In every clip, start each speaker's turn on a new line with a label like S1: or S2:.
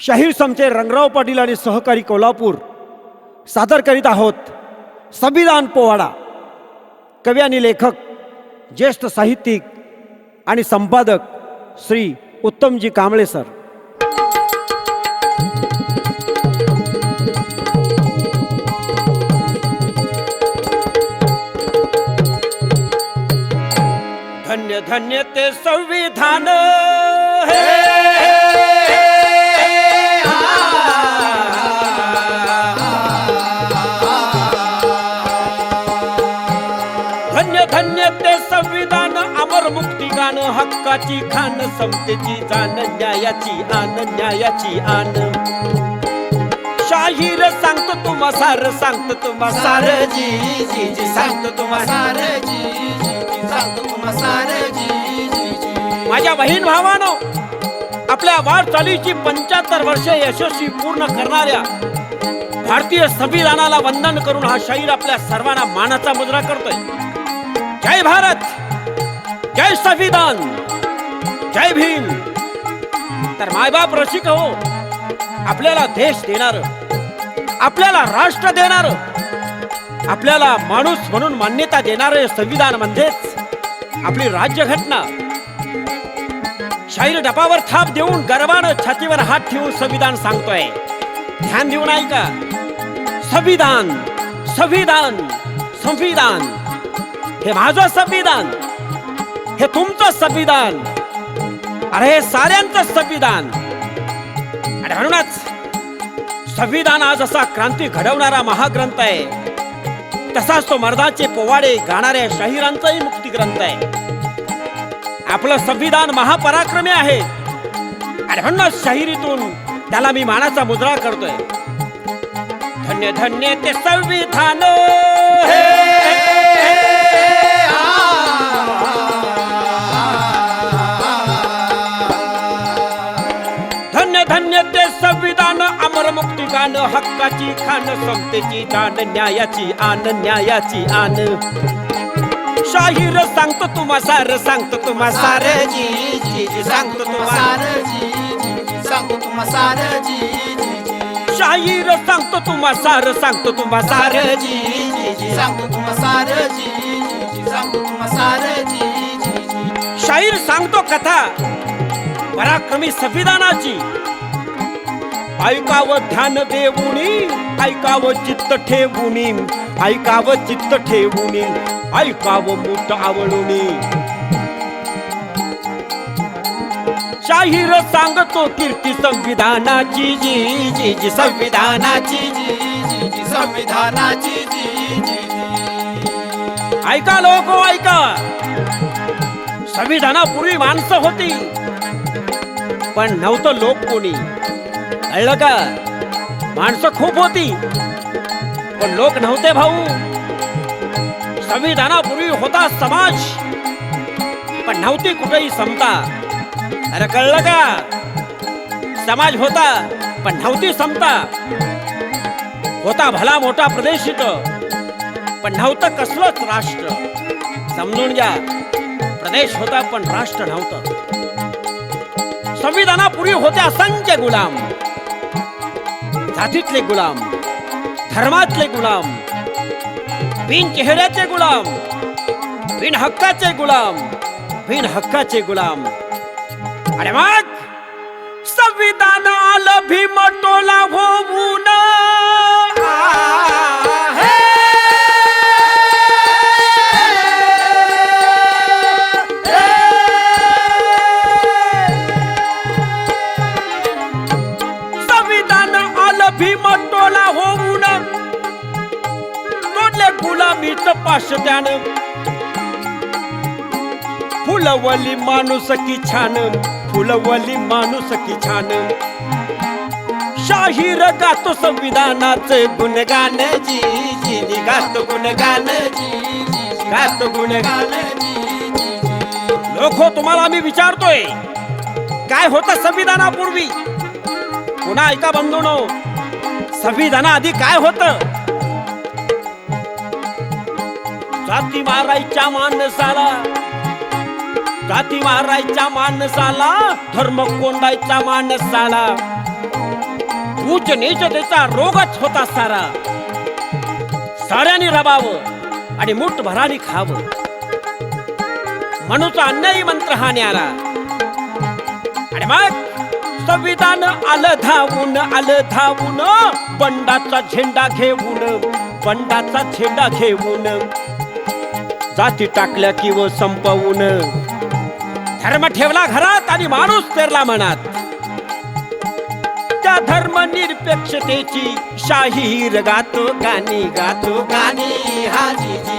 S1: शाहीर समचे रंगराव पाटील आणि सहकारी कोल्हापूर सादर करीत आहोत संविधान पोवाडा. कवी आणि लेखक ज्येष्ठ साहित्यिक आणि संपादक श्री उत्तमजी कांबळे सर. धन्य धन्य ते संविधान. मुक्ती हक्काची खान समतेची जाण न्यायाची आन न्यायाची आन. शाहीर सांगतो तुम्हा सार सांगतो तुम्हा सार जी जी जी सांगतो तुम्हा सार जी सांगतो तुम्हा सार जी माझ्या बहीण भावानो आपल्या वाटचालीची पंच्याहत्तर वर्षे यशस्वी पूर्ण करणाऱ्या भारतीय संविधानाला वंदन करून हा शाहीर आपल्या सर्वांना मानाचा मुजरा करतोय. जय भारत! जय संविधान। जय भीम। तर मायबाप रसिक हो आपल्याला देश देणार आपल्याला राष्ट्र देणार आपल्याला माणूस म्हणून मान्यता देणारे संविधान म्हणजेच आपली राज्यघटना. शाहीर डपावर थाप देऊन गर्वानं छातीवर हात ठेवून संविधान सांगतोय. ध्यान देऊन ऐका. संविधान संविधान संविधान. हे माझं संविधान. हे तुमचं संविधान. अरे हे साऱ्यांचं संविधान. आणि म्हणूनच संविधान आज असा क्रांती घडवणारा महाग्रंथ आहे. तसाच तो मर्दाचे पोवाडे गाणाऱ्या शाहिरांचाही मुक्ती ग्रंथ आहे. आपलं संविधान महापराक्रमी आहे. आणि म्हणूनच शाहिरीतून त्याला मी मानाचा मुद्रा करतोय. धन्य धन्य ते संविधान. हे! संविधान अमर मुक्ती गान हक्काची खान समतेची जाण न्यायाची आन न्यायाची आन. शाहीर सांगतो तुम्हा सार सांगतो तुम्हा सार जी जी जी सांगतो तुम्हा शाहीर सांगतो तुम्हा सार सांगतो तुम्हा सार जी जी जी. शाहीर सांगतो कथा. पराक्रमी संविधानाची. ऐकावं ध्यान देऊनी ऐकावं चित्त ठेवूनी ऐकावं चित्त ठेवूनी ऐकावं मूठ आवडूनी शाहीर सांगतो कीर्ती संविधानाची जी जी जी संविधानाची
S2: संविधानाची जी जी.
S1: ऐका लोक ऐका. संविधानापूर्वी माणसं होती पण नव्हतं लोक कोणी. कळलं का? माणसं खूप होती पण लोक नव्हते भाऊ. संविधानापूर्वी होता समाज पण नव्हती कुठेही समता. अरे कळलं का? समाज होता पण नव्हती समता. होता भला मोठा प्रदेश इथं पण नव्हतं कसलंच राष्ट्र. समजून घ्या प्रदेश होता पण राष्ट्र नव्हतं. संविधानापूर्वी होते असंख्य गुलाम. जातीतले गुलाम धर्मातले गुलाम बिन चेहऱ्याचे गुलाम बिन हक्काचे गुलाम बिन हक्काचे गुलाम. आणि मग संविधान आलं भीम टोला पाशत्यानं फुलवली माणूस की छान फुलवली माणूस की छान. शाहीर गातो संविधानाचे गुणगान जी जी गातो गुणगान जी गातो गुणगान लोक तुम्हाला आम्ही विचारतोय काय होतं संविधानापूर्वी? पुन्हा ऐका बंधून संविधाना आधी काय होतं? जाती मारायच्या माणसाला जाती मारायच्या माणसाला धर्म कोंडायचा माणसाला. उच्च नीचतेचा रोगच होता सारा. साऱ्याने रबावं आणि मुठ भराने खावं. म्हणूचा अन्यायी मंत्र हा न्यारा आणि मग संविधान आलं धावून आलं धावून बंडाचा झेंडा घेऊन बंडाचा झेंडा घेऊन जाती टाकल्या किंवा संपवून. धर्म ठेवला घरात आणि माणूस पेरला मनात. त्या धर्मनिरपेक्षतेची शाहीर गातो गाणी गातो गाणी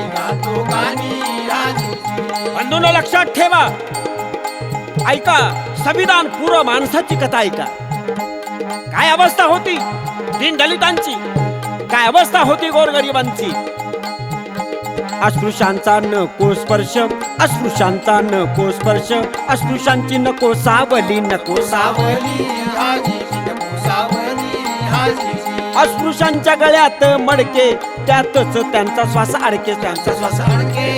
S2: गातो गाणी
S1: बंधून लक्षात ठेवा. ऐका संविधान पूर्व माणसाची कथा ऐका. काय अवस्था होती? दीन दलितांची. काय अवस्था होती गोरगरिबांची? अस्पृश्यांचा नको स्पर्श अस्पृश्यांचा नको स्पर्श अस्पृश्यांची नको सावली नको सावली
S2: अस्पृशांच्या
S1: अस्पृश्यांच्या गळ्यात मडके त्यातच त्यांचा श्वास अडके त्यांचा श्वास
S2: अडके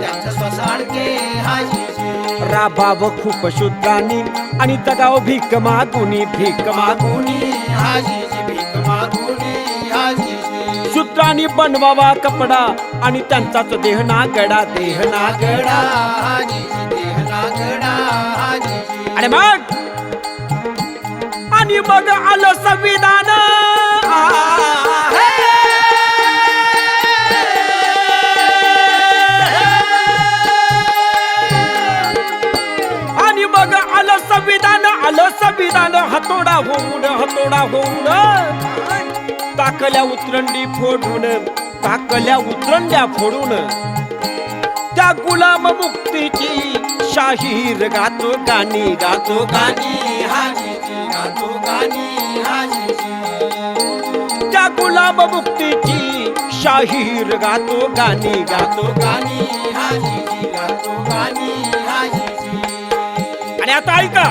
S2: त्यांचा श्वास अडके
S1: राबाव खूप शुद्धानी आणि तगाव भीक मागुनी भीक
S2: मागुनी हाजी. हाजीजी
S1: बनवावा कपडा आणि त्यांचाच देह नागडा देह नागडा
S2: गडा देह नागडा
S1: आणि मग? आणि मग आलं संविधान. आणि मग आलं संविधान आलं संविधान. हतोडा होऊन हतोडा होऊन. टाकल्या उतरंडी फोडून टाकल्या उतरंड्या फोडून. त्या गुलाम मुक्तीची शाहीर गातो गाणी गातो गाणी
S2: गातो गाणी
S1: त्या गुलाम मुक्तीची शाहीर गातो गाणी गातो
S2: गाणी गातो गाणी
S1: आणि आता ऐका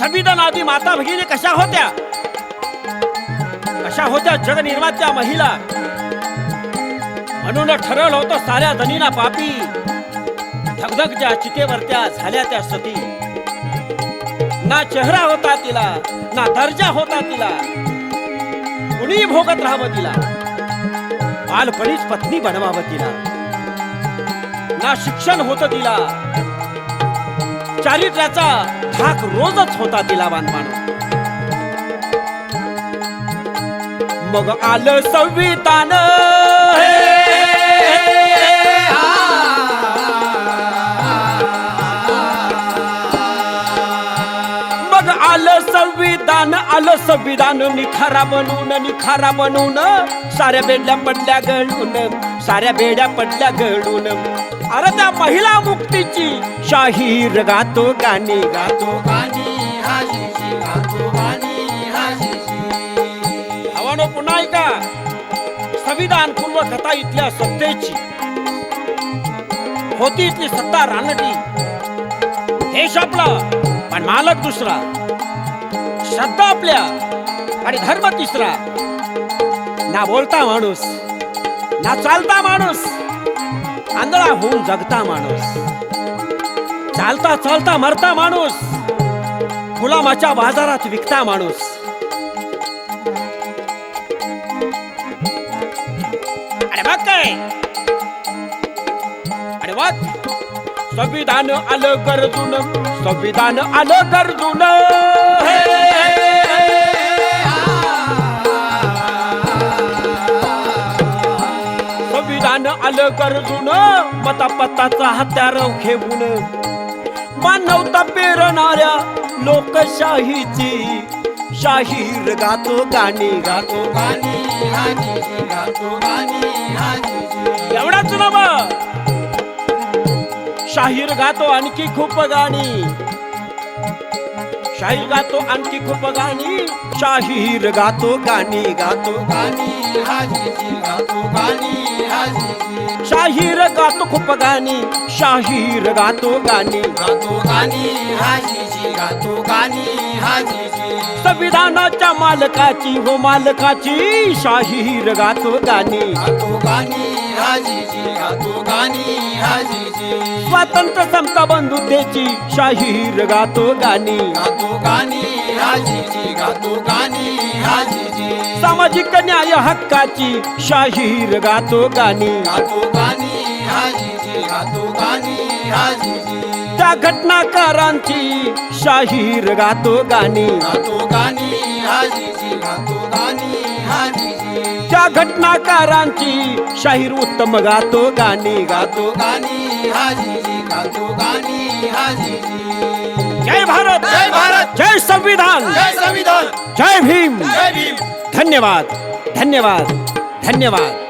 S1: संविधान आधी माता भगिनी कशा होत्या? अशा होत्या जगनिर्मात्या महिला. म्हणून ठरवलं होतं साऱ्या धनीला पापी. धगधग ज्या चितेवर त्या झाल्या त्या सती. ना चेहरा होता तिला ना दर्जा होता तिला. कुणी भोगत राहावं तिला? बालपणीच पत्नी बनवावं तिला. ना शिक्षण होत तिला. चारित्र्याचा धाक रोजच होता तिला बांधवान मग आलं संविधान. मग आलं संविधान आलं संविधान. निखारा म्हणून निखारा म्हणून. साऱ्या बेड्या पडल्या गळून. साऱ्या बेड्या पडल्या गळून. अरे त्या महिला मुक्तीची शाहीर गातो गाणी गातो
S2: गाणी गातो गाणी.
S1: संविधान पूर्व कथा इथल्या सत्तेची होती इथली सत्ता रानटी. देश आपला पण मालक दुसरा. श्रद्धा आपल्या आणि धर्म तिसरा. ना बोलता माणूस ना चालता माणूस. आंधळा होऊन जगता माणूस. चालता चालता मरता माणूस. गुलामाच्या बाजारात विकता माणूस. काय? अरे वा. संविधान आलं गरजून संविधान आलं गरजून. संविधान आलं गरजून मता पताचा हत्यार घेऊन. मानवता पेरणाऱ्या लोकशाहीची शाहीर गातो गाणी गातो
S2: एवढाच ना हाजीजी
S1: एवढाच शाहीर गातो आणखी खूप गाणी. शाहीर गातो आणखी खूप गाणी. शाहीर गातो गाणी गातो शाहीर गातो खूप गाणी. शाहीर गातो गाणी
S2: गातो गाणी. हाजीजी गातो गाणी हाजीजी
S1: संविधानाच्या मालकाची हो मालकाची शाहीर गातो गाणी
S2: गातो गाणी हाजीजी गातो गाणी हाजीजी
S1: स्वातंत्र्य समता बंधुतेची शाहीर गातो गाणी
S2: गातो गाणी हाजीजी गातो गाणी हाजीजी
S1: सामाजिक न्याय हक्काची शाहीर गातो गाणी
S2: गातो गाणी हाजीजी गातो गाणी हाजीजी
S1: त्या घटनाकारांची शाहीर गातो गाणी
S2: गातो गाणी हाजीजी गातो गाणी हाजीजी
S1: त्या घटनाकारांची शाहीर उत्तम गातो गाणी गातो
S2: गातो गाणी हाजीजी गातो गाणी हाजीजी
S1: जय भारत।
S2: जय भारत।
S1: जय संविधान।
S2: जय संविधान।
S1: जय भीम।
S2: जय भीम।
S1: धन्यवाद। धन्यवाद। धन्यवाद।